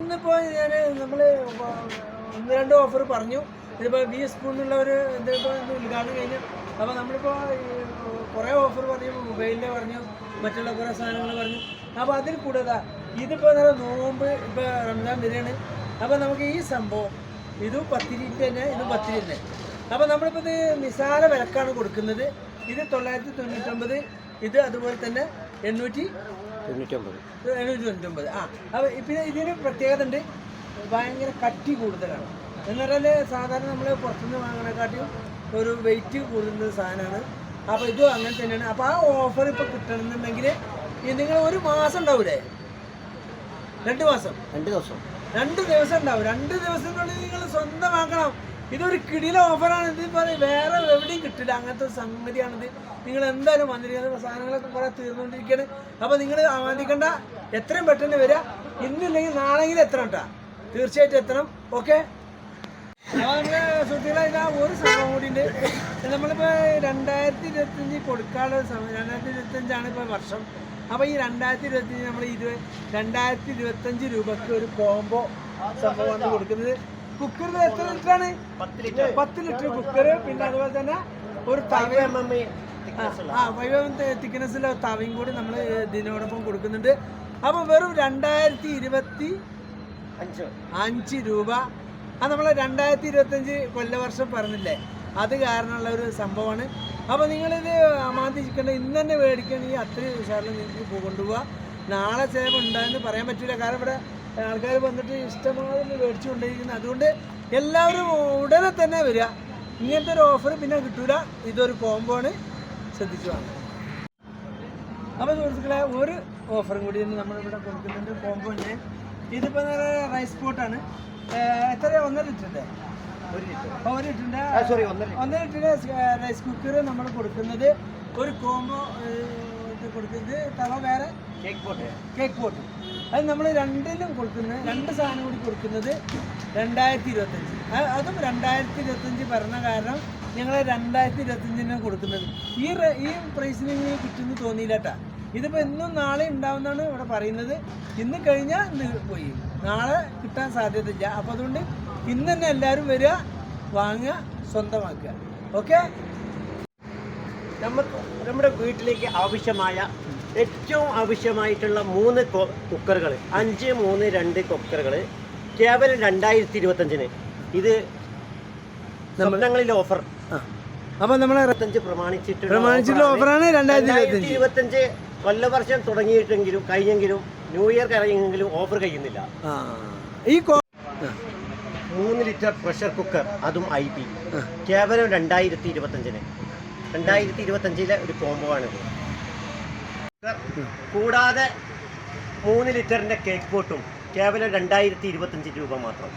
ഇന്നിപ്പോ ഞാൻ നമ്മൾ ഒന്ന് രണ്ട് ഓഫർ പറഞ്ഞു. ഇതിപ്പോ ബി എസ് എന്നുള്ള ഇന്ന് ഉദ്ഘാടനം കഴിഞ്ഞു അപ്പൊ നമ്മളിപ്പോ കുറെ ഓഫർ പറഞ്ഞു മൊബൈലിന്റെ പറഞ്ഞു മറ്റുള്ള കുറെ സാധനങ്ങൾ പറഞ്ഞു. അപ്പൊ അതിൽ കൂടുതലാ. ഇതിപ്പോ നോമ്പ് ഇപ്പൊ റംസാൻ വരികയാണ് അപ്പൊ നമുക്ക് ഈ സംഭവം ഇതും പത്തിരിന്റെ തന്നെ ഇതും പത്തിരി തന്നെ അപ്പൊ നമ്മളിപ്പോ ഇത് നിസാര വിലക്കാണ് കൊടുക്കുന്നത്. ഇത് തൊള്ളായിരത്തി തൊണ്ണൂറ്റൊമ്പത് ഇത് അതുപോലെ തന്നെ എണ്ണൂറ്റി തൊണ്ണൂറ്റൊമ്പത്. തൊണ്ണൂറ്റി തൊണ്ണൂറ്റൊമ്പത്. ആ അപ്പോൾ പിന്നെ ഇതിന് പ്രത്യേകത ഉണ്ട്. ഭയങ്കര കട്ടി കൂടുതലാണ്. എന്ന് പറഞ്ഞാൽ സാധാരണ നമ്മൾ പുറത്തുനിന്ന് വാങ്ങണേക്കാട്ടിയും ഒരു വെയിറ്റ് കൂടുന്ന സാധനമാണ്. അപ്പോൾ ഇതും അങ്ങനെ തന്നെയാണ്. അപ്പോൾ ആ ഓഫർ ഇപ്പോൾ കിട്ടണമെന്നുണ്ടെങ്കിൽ നിങ്ങൾ ഒരു മാസം ഉണ്ടാവൂലേ? രണ്ട് മാസം? രണ്ട് ദിവസം. രണ്ട് ദിവസം ഉണ്ടാവും. രണ്ട് ദിവസത്തിനുള്ളിൽ നിങ്ങൾ സ്വന്തമാക്കണം ഇതൊരു കിടില ഓഫറാണ്. ഇത് പറയും വേറെ എവിടെയും കിട്ടില്ല. അങ്ങനത്തെ സംഗതിയാണിത് നിങ്ങൾ എന്തായാലും വന്നിരിക്കുന്നത്? സാധനങ്ങളൊക്കെ കുറെ തീർന്നുകൊണ്ടിരിക്കുകയാണ്. അപ്പോൾ നിങ്ങൾ ആവാദിക്കേണ്ട എത്രയും പെട്ടെന്ന് വരിക. ഇന്നില്ലെങ്കിൽ നാളെങ്കിലും എത്തണം കേട്ടാ. തീർച്ചയായിട്ടും എത്തണം. ഓക്കെ? അപ്പോൾ നമ്മുടെ ഇതാ ഒരു സംഭവം കൂടി ഉണ്ട്. നമ്മളിപ്പോൾ രണ്ടായിരത്തി ഇരുപത്തഞ്ച് കൊടുക്കാനുള്ള സമയം രണ്ടായിരത്തി ഇരുപത്തഞ്ചാണ് ഇപ്പോൾ വർഷം. അപ്പോൾ ഈ രണ്ടായിരത്തി ഇരുപത്തഞ്ച് നമ്മൾ ഇരുപത് രണ്ടായിരത്തി ഇരുപത്തഞ്ച് രൂപക്ക് ഒരു കോംബോ സംഭവമാണ് കൊടുക്കുന്നത്. കുക്കർ എത്ര ലിറ്ററാണ് പത്ത് ലിറ്റർ പത്ത് ലിറ്റർ കുക്കർ പിന്നെ അതുപോലെ തന്നെ ഒരു തവ ആ ഫൈവ് എം തിക്നെസ്സിലെ തവയും കൂടി നമ്മൾ ഇതിനോടൊപ്പം കൊടുക്കുന്നുണ്ട്. അപ്പോൾ വെറും രണ്ടായിരത്തി ഇരുപത്തി അഞ്ച്. അഞ്ച് രൂപ. അത് നമ്മൾ രണ്ടായിരത്തി ഇരുപത്തഞ്ച് കൊല്ലവർഷം പറഞ്ഞില്ലേ? അത് കാരണമുള്ള ഒരു സംഭവമാണ്. അപ്പോൾ നിങ്ങളിത് അമാന്തിച്ചിക്കേണ്ട ഇന്ന് തന്നെ മേടിക്കണമെങ്കിൽ അത്രയും ഉഷാറിൽ നിങ്ങൾക്ക് പോ- കൊണ്ടുപോവാം. നാളെ സേവ ഉണ്ടായെന്ന് പറയാൻ പറ്റില്ല കാരണം ഇവിടെ ആൾക്കാർ വന്നിട്ട് ഇഷ്ടമാതിരി മേടിച്ചു കൊണ്ടിരിക്കുന്നത് അതുകൊണ്ട് എല്ലാവരും ഉടനെ തന്നെ വരിക. ഇങ്ങനത്തെ ഒരു ഓഫർ പിന്നെ കിട്ടൂല. ഇതൊരു കോംബോ ആണ്. ശ്രദ്ധിച്ചു അപ്പോൾ സുഹൃത്തുക്കളെ ഒരു ഓഫറും കൂടി ഇന്ന് നമ്മളിവിടെ കൊടുക്കുന്നുണ്ട്. കോംബോ ഉണ്ട്. ഇതിപ്പോൾ റൈസ് പോട്ടാണ് എത്ര ഒന്നര ലിറ്ററിന്റെ ഒരു ലിറ്റർ ലിറ്ററിന്റെ സോറി ഒന്നര ഒന്നര ലിറ്ററിന്റെ റൈസ് കുക്കർ നമ്മൾ കൊടുക്കുന്നത് ഒരു കോംബോ കൊടുക്കുന്നത് തവ വേറെ കേക്ക് പോട്ട് കേക്ക് പോട്ട് അത് നമ്മൾ രണ്ടിലും കൊടുക്കുന്നത് രണ്ട് സാധനം കൂടി കൊടുക്കുന്നത് രണ്ടായിരത്തി ഇരുപത്തഞ്ച് അതും രണ്ടായിരത്തി ഇരുപത്തഞ്ച് പറഞ്ഞ കാരണം ഞങ്ങൾ രണ്ടായിരത്തി ഇരുപത്തഞ്ചിനാണ് കൊടുക്കുന്നത്. ഈ ഈ പ്രൈസിന് ഇങ്ങനെ കിട്ടുമെന്ന് തോന്നിയില്ല കേട്ടാ ഇതിപ്പോൾ ഇന്നും നാളെ ഉണ്ടാവുന്നതാണ് ഇവിടെ പറയുന്നത്. ഇന്ന് കഴിഞ്ഞാൽ ഇന്ന് പോയി. നാളെ കിട്ടാൻ സാധ്യതയില്ല. അപ്പോൾ അതുകൊണ്ട് ഇന്ന് തന്നെ എല്ലാവരും വരിക വാങ്ങുക സ്വന്തമാക്കുക. ഓക്കെ? നമുക്ക് നമ്മുടെ വീട്ടിലേക്ക് ആവശ്യമായ ഏറ്റവും ആവശ്യമായിട്ടുള്ള മൂന്ന് കുക്കറുകൾ അഞ്ച് മൂന്ന് രണ്ട് കുക്കറുകൾ കേവലം രണ്ടായിരത്തി ഇരുപത്തഞ്ചിന് ഇത് സ്വപ്നങ്ങളിൽ ഓഫർ. അപ്പൊ നമ്മളെ ഇരുപത്തഞ്ച് പ്രമാണിച്ചിട്ട് പ്രമാണിച്ചിട്ടുള്ള ഓഫറാണ്. രണ്ടായിരത്തി ഇരുപത്തഞ്ച് കൊല്ലവർഷം തുടങ്ങിയിട്ടെങ്കിലും കഴിഞ്ഞെങ്കിലും ന്യൂ ഇയർ കഴിഞ്ഞെങ്കിലും ഓഫർ കഴിയുന്നില്ല. ആ ഈ കോ മൂന്ന് ലിറ്റർ പ്രഷർ കുക്കർ അതും ഐ പി കേവലം രണ്ടായിരത്തി ഇരുപത്തഞ്ചിന് രണ്ടായിരത്തി ഇരുപത്തഞ്ചിലെ ഒരു കോംബോ ആണിത് കൂടാതെ മൂന്ന് ലിറ്ററിന്റെ കേക്ക് പോട്ടും കേവലം രണ്ടായിരത്തി ഇരുപത്തഞ്ച് രൂപ മാത്രം.